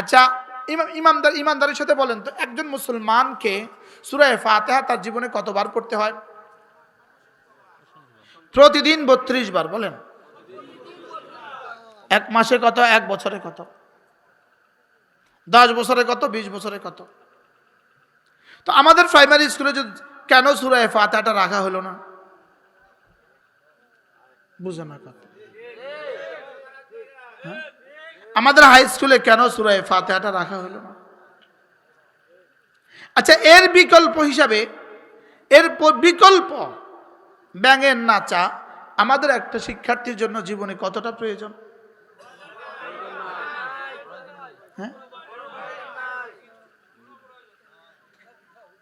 আচ্ছা ইমাম, ইমামদার ইমানদারের সাথে বলেন তো, একজন মুসলমানকে সুরায় ফাতেহা তার জীবনে কতবার পড়তে হয়? প্রতিদিন বত্রিশ বার, বলেন। এক মাসে কত, এক বছরে কত? দশ বছরে কত, বিশ বছরে কত? তো আমাদের প্রাইমারি স্কুলে যে কেন সুরায় ফাতেহাটা রাখা হলো না? বুঝে না কথা। হ্যাঁ? আমাদের হাই স্কুলে কেন সুরায় ফাতেহাটা রাখা হলো না? আচ্ছা এর বিকল্প হিসাবে, এর বিকল্প ব্যাঙের নাচা আমাদের একটা শিক্ষার্থীর জন্য জীবনে কতটা প্রয়োজন? হ্যাঁ?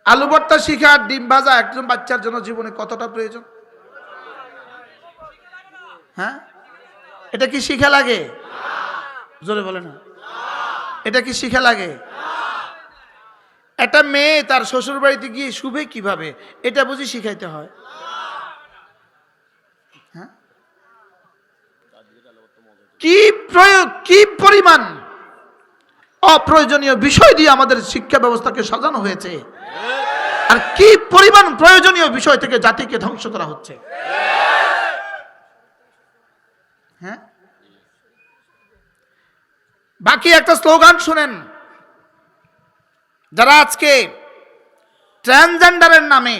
আলু ভর্তা শিখা, ডিম ভাজা একজন বাচ্চার জন্য জীবনে কতটা প্রয়োজন? হ্যাঁ? এটা কি শিখা লাগে? জোরে বলে না। এটা কি শিখা লাগে? একটা মেয়ে তার শ্বশুর বাড়িতে গিয়ে শুভে কীভাবে? এটা বুঝি শিখাইতে হয়। হ্যাঁ? কি প্রয়োগ, কি পরিমাণ অপ্রয়োজনীয় বিষয় দিয়ে আমাদের শিক্ষা ব্যবস্থাকে সাজানো হয়েছে? আর কি পরিমাণ প্রয়োজনীয় বিষয় থেকে জাতিকে ধ্বংস করা হচ্ছে? হ্যাঁ? বাকি একটা স্লোগান শুনেন। যারা আজকে ট্রান্সজেন্ডারের নামে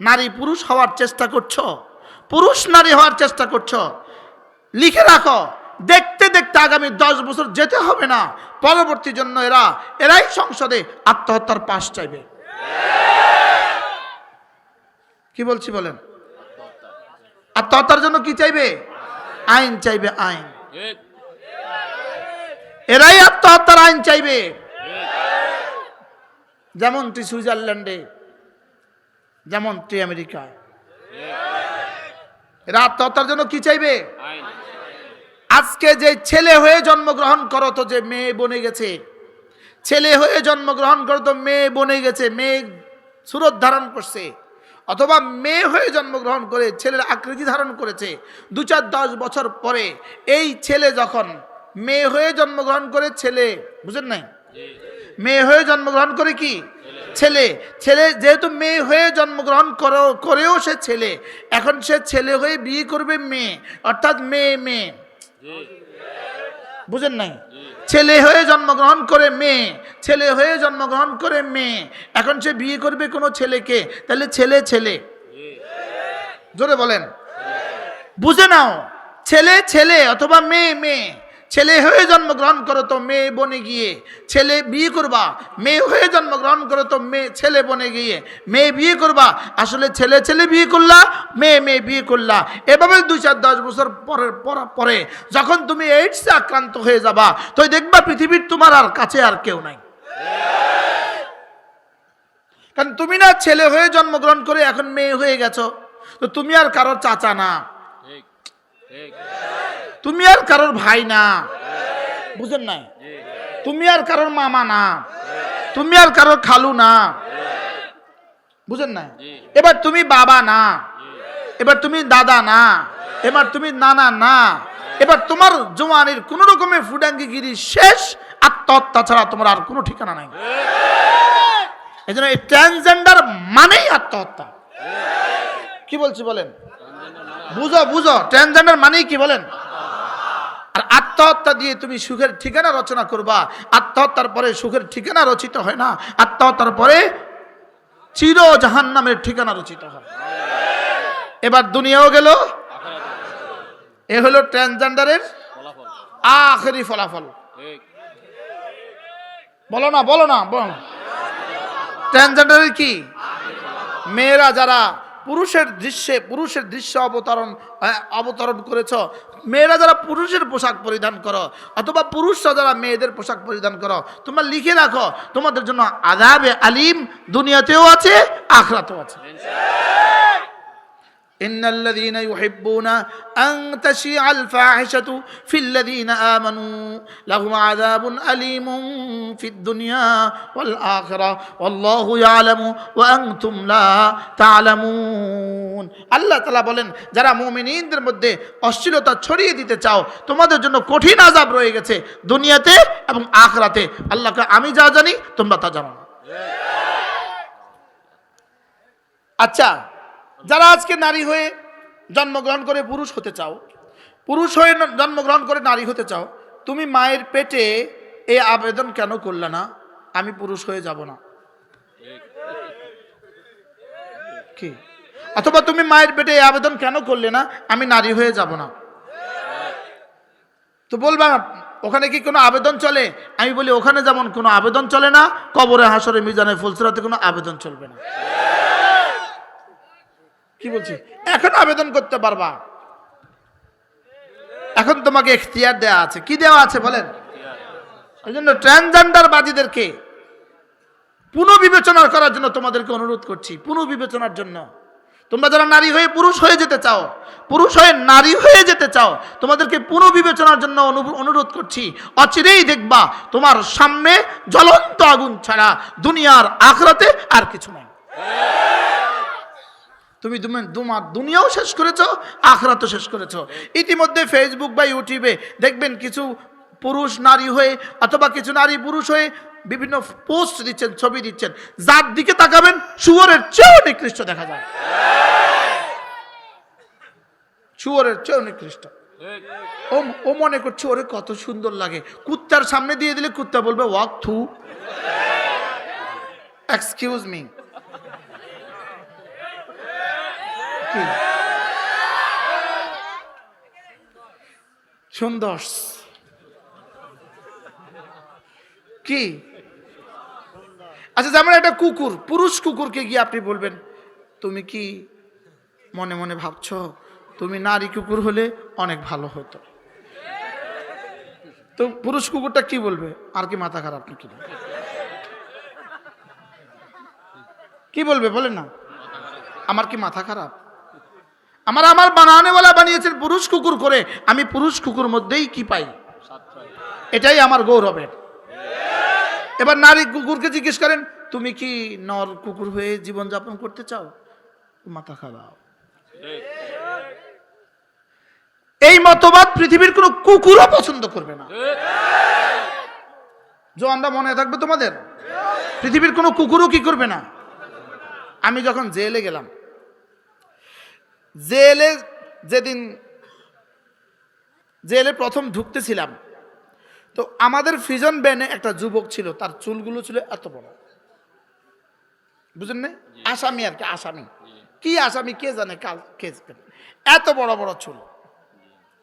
নারী পুরুষ হওয়ার চেষ্টা করছ, পুরুষ নারী হওয়ার চেষ্টা করছ, লিখে রাখো, দেখতে দেখতে আগামী দশ বছর যেতে হবে না, পরবর্তী জন্য এরা, এরাই সংসদে আত্মহত্যার পাশ চাইবে। কি বলছি বলেন? আত্মহত্যার জন্য কি চাইবে? আইন চাইবে আইন। এরাই আত্মহত্যার আইন চাইবে। যেমনটি সুইজারল্যান্ডে যেমনটি আমেরিকায় এরা আত্মহত্যার জন্য কি চাইবে? আজকে যে ছেলে হয়ে জন্মগ্রহণ করো তো যে মেয়ে বনে গেছে। ছেলে হয়ে জন্মগ্রহণ করো তো মেয়ে বনে গেছে, মেয়ে সুরত ধারণ করছে। অথবা মেয়ে হয়ে জন্মগ্রহণ করে ছেলের আকৃতি ধারণ করেছে। দু চার দশ বছর পরে এই ছেলে যখন মেয়ে হয়ে জন্মগ্রহণ করে ছেলে, বুঝেন নাই? মেয়ে হয়ে জন্মগ্রহণ করে কি? ছেলে। ছেলে যেহেতু মেয়ে হয়ে জন্মগ্রহণ করেও সে ছেলে। এখন সে ছেলে হয়ে বিয়ে করবে মেয়ে, অর্থাৎ মেয়ে মেয়ে। বুঝেন নাই? ছেলে হয়ে জন্মগ্রহণ করে মেয়ে, ছেলে হয়ে জন্মগ্রহণ করে মেয়ে। এখন সে বিয়ে করবে কোনো ছেলেকে, তাহলে ছেলে ছেলে। জোরে বলেন। বুঝে নাও, ছেলে ছেলে অথবা মেয়ে মেয়ে। ছেলে হয়ে জন্মগ্রহণ করো তো মেয়ে বনে গিয়ে। ছেলে বিয়ে করবা, মেয়ে হয়ে জন্মগ্রহণ করো তো মেয়ে ছেলে বনে গিয়ে। মেয়ে বিয়ে করবা, আসলে ছেলে ছেলে বিয়ে করলা, মেয়ে মেয়ে বিয়ে করলা। এভাবে দুই চার দশ বছর পরের পর- যখন তুমি এইডসে আক্রান্ত হয়ে যাবা, তো দেখবা পৃথিবীর তোমার আর কাছে আর কেউ নাই। কারণ তুমি না ছেলে হয়ে জন্মগ্রহণ করে এখন মেয়ে হয়ে গেছো, তো তুমি আর কারোর চাচা না। তুমি আর কারোর ভাই না। বুঝেন নাই? তুমি আর কারোর মামা না। তুমি আর কারোর খালু না। বুঝেন নাই? এবার তুমি বাবা না। এবার তুমি দাদা না। এবার তুমি নানা না। এবার তোমার জোয়ানির কোন রকমের ফুডাঙ্গিগিরি শেষ আত্মহত্যা ছাড়া তোমার আর কোনো ঠিকানা নাই। এই জন্য এই ট্রান্সজেন্ডার মানেই আত্মহত্যা। কি বলছি বলেন? বুঝো বুঝো। ট্রান্সজেন্ডার মানেই কি বলেন? আর আত্মহত্যা দিয়ে তুমি সুখের ঠিকানা রচনা করবা। আত্মহত্যার পরে সুখের ঠিকানা রচিত হয় না। আত্মহত্যার পরে চির জাহান নামের ঠিকানা রচিত হয়। এবার দুনিয়াও গেল। এ হলো ট্রান্সজেন্ডারের আখেরি ফলাফল। বলো না বলো না, বলো ট্রান্সজেন্ডারের কি? মেয়েরা যারা পুরুষের দৃশ্যে, পুরুষের দৃশ্য অবতরণ অবতরণ করেছ, মেয়েরা যারা পুরুষের পোশাক পরিধান করো, অথবা পুরুষরা যারা মেয়েদের পোশাক পরিধান করো, তোমরা লিখে রাখো, তোমাদের জন্য আদাবে আলিম দুনিয়াতেও আছে, আখরাতেও আছে। إن الذين يحبون أن تشيع الفاحشة في الذين آمنوا لهم عذاب أليم في الدنيا والآخرة والله يعلم وأنتم لا تعلمون আল্লাহ তালা বলেন যারা মুমিনদের মধ্যে অশ্লীলতা ছড়িয়ে দিতে চাও তোমাদের জন্য কঠিন আজাব রয়ে গেছে দুনিয়াতে এবং আখরাতে আল্লাহকে আমি যা জানি তোমরা তা জানো না আচ্ছা যারা আজকে নারী হয়ে জন্মগ্রহণ করে পুরুষ হতে চাও, পুরুষ হয়ে জন্মগ্রহণ করে নারী হতে চাও, তুমি মায়ের পেটে এই আবেদন কেন করলে না? আমি পুরুষ হয়ে যাব না। কি? অথবা তুমি মায়ের পেটে এই আবেদন কেন করলে না? আমি নারী হয়ে যাব না। তো বলবা, ওখানে কি কোনো আবেদন চলে? আমি বলি, ওখানে যেমন কোনো আবেদন চলে না, কবরে, হাসরে, মিজানে, ফুলসরাতে কোনো আবেদন চলবে না। কি বলছি? এখন আবেদন করতে পারবা। এখন তোমাকে এখতিয়ার দেওয়া আছে। কি দেওয়া আছে বলেন? ওই জন্য ট্রান্সজেন্ডার বাদীদেরকে পুনঃবিবেচনা করার জন্য তোমাদেরকে অনুরোধ করছি। পুনঃবিবেচনার জন্য। তোমরা যারা নারী হয়ে পুরুষ হয়ে যেতে চাও, পুরুষ হয়ে নারী হয়ে যেতে চাও, তোমাদেরকে পুনঃবিবেচনার জন্য অনুরোধ করছি। অচিরেই দেখবা তোমার সামনে জ্বলন্ত আগুন ছাড়া দুনিয়ার আখরাতে আর কিছু নাই। তুমি তুমি- তোমার দুনিয়াও শেষ করেছ, আখরাতও শেষ করেছ। ইতিমধ্যে ফেসবুক বা ইউটিউবে দেখবেন কিছু পুরুষ নারী হয়ে অথবা কিছু নারী পুরুষ হয়ে বিভিন্ন পোস্ট দিচ্ছেন, ছবি দিচ্ছেন। যার দিকে তাকাবেন, শুয়োরের চেয়েও নিকৃষ্ট দেখা যায়। শুয়োরের চেয়েও নিকৃষ্ট। ও মনে করছে ওরে কত সুন্দর লাগে। কুত্তার সামনে দিয়ে দিলে কুত্তা বলবে ওয়াক থু এক্সকিউজ মি কি? সুন্দর। কি? আচ্ছা যেমন একটা কুকুর, পুরুষ কুকুরকে গিয়ে আপনি বলবেন, তুমি কি মনে মনে ভাবছ, তুমি নারী কুকুর হলে অনেক ভালো হতো? তো পুরুষ কুকুরটা কি বলবে? আর কি মাথা খারাপ নাকি? কি বলবে? বলেন না। আমার কি মাথা খারাপ? আমার আমার বানানেওয়ালা বানিয়েছেন পুরুষ কুকুর করে, আমি পুরুষ কুকুর মধ্যেই কি পাই? এটাই আমার গৌরবের এবার নারী কুকুরকে জিজ্ঞেস করেন, তুমি কি নর কুকুর হয়ে জীবনযাপন করতে চাও? মাথা খাওয়াও এই মতবাদ পৃথিবীর কোনো কুকুরও পছন্দ করবে না। জোয়ানরা মনে থাকবে তোমাদের? পৃথিবীর কোনো কুকুরও কি করবে না? আমি যখন জেলে গেলাম জেলে যেদিন জেলে প্রথম ঢুকতেছিলাম তো আমাদের ফিজন ব্যানে একটা যুবক ছিল তার চুলগুলো ছিল এত বড়। বুঝলেন না আসামি আর কি আসামি। কি আসামি কে জানে কাল কে এত বড় বড় চুল।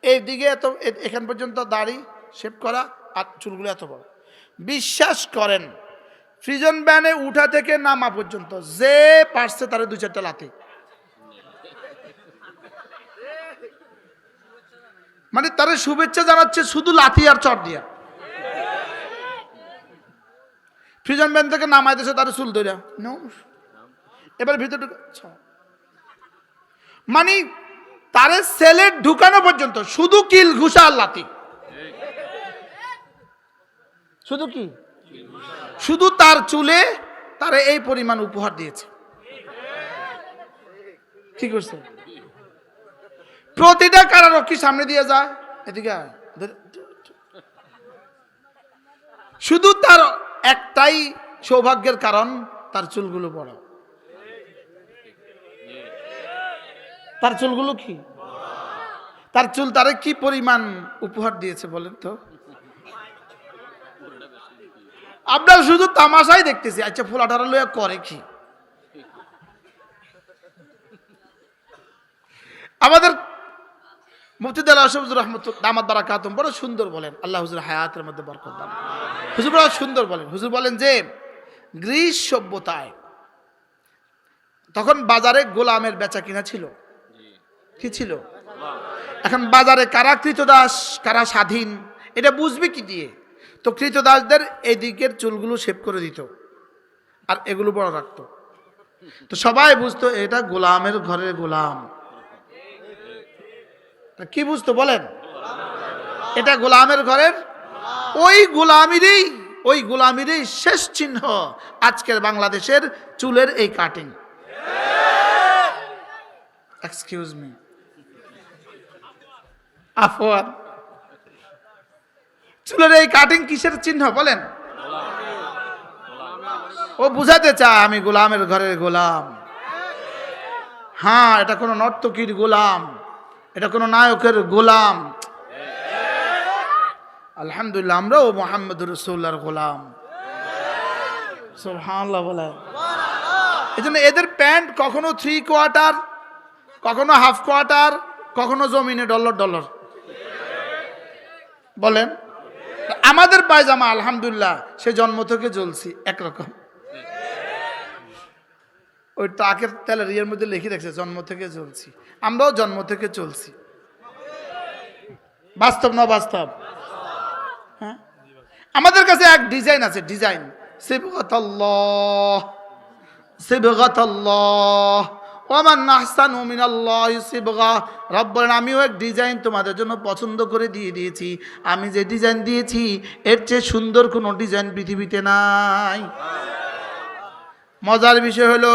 এইদিকে এত এখান পর্যন্ত দাড়ি শেভ করা আর চুলগুলো এত বড়। বিশ্বাস করেন ফ্রিজন ব্যানে উঠা থেকে নামা পর্যন্ত যে পারছে তার দু চারটা লাথি। মানে তারা শুভেচ্ছা জানাচ্ছে শুধু লাথি আর চট দিয়া। ফ্রিজন ব্যান থেকে নামাই দিয়েছে, তার চুল ধরে এবার ভিতরে ঢুকে। মানে তারে সেলে ঢুকানো পর্যন্ত শুধু কিল, ঘুষা আর লাথি শুধু কি? শুধু তার চুলে তারে এই পরিমাণ উপহার দিয়েছে। কি করছে? প্রতিটা কারারক্ষী সামনে দিয়ে যায়? এদিকে শুধু তার একটাই সৌভাগ্যের কারণ, তার চুলগুলো বড়। তার চুলগুলো কি? তার চুল তারে কি পরিমাণ উপহার দিয়েছে বলেন তো? আপনার শুধু তামাশাই দেখতেছি। আচ্ছা ফুলাটারা লইয়া করে কি? আমাদের মুফতিদ আল্লাহ হুজুর রহমত দামাত বারা কাতম বড় সুন্দর বলেন। আল্লাহ হুজুর হায়াতের মধ্যে বরকত দান। হুজুর সুন্দর বলেন। হুজুর বলেন যে, গ্রিস সভ্যতায় তখন বাজারে গোলামের বেচা কিনা ছিল? কি ছিল? এখন বাজারে কারা কৃতদাস, কারা স্বাধীন, এটা বুঝবে কি দিয়ে? তো কৃতদাসদের এদিকের চুলগুলো শেভ করে দিত আর এগুলো বড় রাখতো। তো সবাই বুঝতো, এটা গোলামের ঘরের গোলাম। কি বুঝতো বলেন? এটা গোলামের ঘরের? ওই গোলামিরই ওই গোলামিরই শেষ চিহ্ন আজকের বাংলাদেশের চুলের এই কাটিং এক্সকিউজ মি আফওয়ান। চুলের এই কাটিং কিসের চিহ্ন বলেন? ও বুঝাতে চায় আমি গোলামের ঘরের গোলাম। হ্যাঁ এটা কোনো নর্তকীর গোলাম। এটা কোনো নায়কের গোলাম। আলহামদুলিল্লাহ, আমরাও মোহাম্মদ রসুল্লাহর গোলাম। বলে এই জন্য এদের প্যান্ট কখনো থ্রি কোয়ার্টার কখনো হাফ কোয়ার্টার কখনো জমিনে ডলার ডলার বলেন। আমাদের পায়জামা, আলহামদুলিল্লাহ, সে জন্ম থেকে জ্বলছি, একরকম। ওই ট্রাকের তেলের ইয়ের মধ্যে লিখে রাখছে, জন্ম থেকে চলছি। আমরাও জন্ম থেকে চলছি। বাস্তব না বাস্তব? হ্যাঁ? আমাদের কাছে এক ডিজাইন আছে, ডিজাইন। বলেন আমিও এক ডিজাইন তোমাদের জন্য পছন্দ করে দিয়ে দিয়েছি। আমি যে ডিজাইন দিয়েছি, এর চেয়ে সুন্দর কোনো ডিজাইন পৃথিবীতে নাই। মজার বিষয় হলো,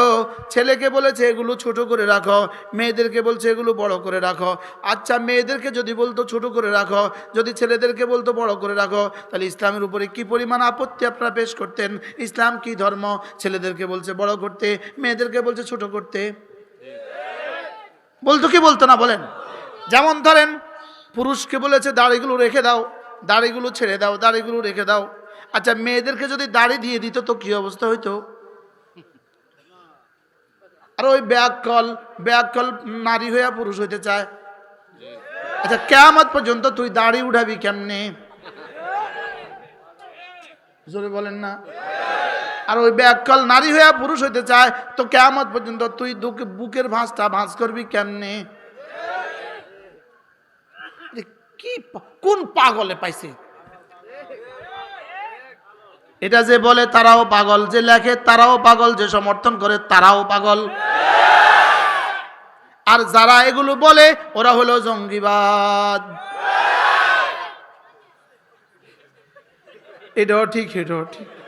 ছেলেকে বলেছে, এগুলো ছোট করে রাখো। মেয়েদেরকে বলছে, এগুলো বড় করে রাখো। আচ্ছা মেয়েদেরকে যদি বলতো, ছোট করে রাখো। যদি ছেলেদেরকে বলতো, বড় করে রাখো। তাহলে ইসলামের উপরে কি পরিমাণ আপত্তি আপনারা পেশ করতেন? ইসলাম কি ধর্ম? ছেলেদেরকে বলছে, বড় করতে। মেয়েদেরকে বলছে, ছোট করতে। বলতো কি বলতো না, বলেন। যেমন ধরেন, পুরুষকে বলেছে, দাড়িগুলো রেখে দাও। দাড়িগুলো ছেড়ে দাও, দাড়িগুলো রেখে দাও। আচ্ছা মেয়েদেরকে যদি দাড়ি দিয়ে দিত, তো কি অবস্থা হইতো? আর ওই ব্যাককল ব্যাককল নারী হইয়া পুরুষ হইতে চায়। আচ্ছা কেমত পর্যন্ত তুই দাড়ি উঠাবি কেমনে? বলেন না। আর ওই ব্যাককল নারী হইয়া পুরুষ হইতে চায়, তো কেমত পর্যন্ত তুই বুকের ভাঁজটা ভাঁজ করবি কেমনে? কি কোন পাগলে পাইছে? এটা যে বলে তারাও পাগল, যে লেখে তারাও পাগল, যে সমর্থন করে তারাও পাগল। আর যারা এগুলো বলে ওরা হলো জঙ্গিবাদ। এটাও ঠিক এটাও ঠিক।